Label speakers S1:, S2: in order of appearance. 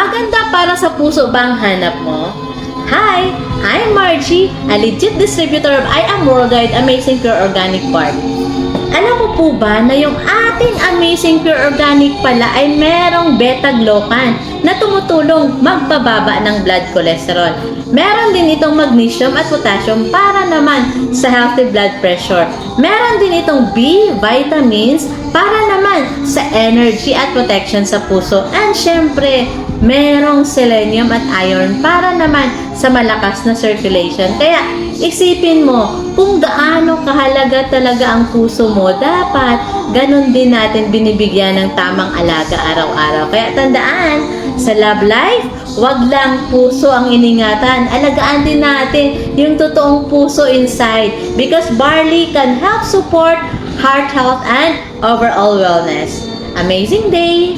S1: Maganda para sa puso bang hanap mo? Hi! I'm Margie, a legit distributor of I Am Worldwide Amazing Pure Organic Bark. Alam mo po ba na yung ating Amazing Pure Organic pala ay merong beta-glucan na tumutulong magpababa ng blood cholesterol. Meron din itong magnesium at potassium para naman sa healthy blood pressure. Meron din itong B vitamins para naman sa energy at protection sa puso. And syempre, merong selenium at iron para naman sa malakas na circulation. Kaya isipin mo kung gaano kahalaga talaga ang puso mo, dapat ganun din natin binibigyan ng tamang alaga araw-araw. Kaya tandaan, sa love life, wag lang puso ang iningatan. Alagaan din natin yung totoong puso inside because barley can help support heart health and overall wellness. Amazing day!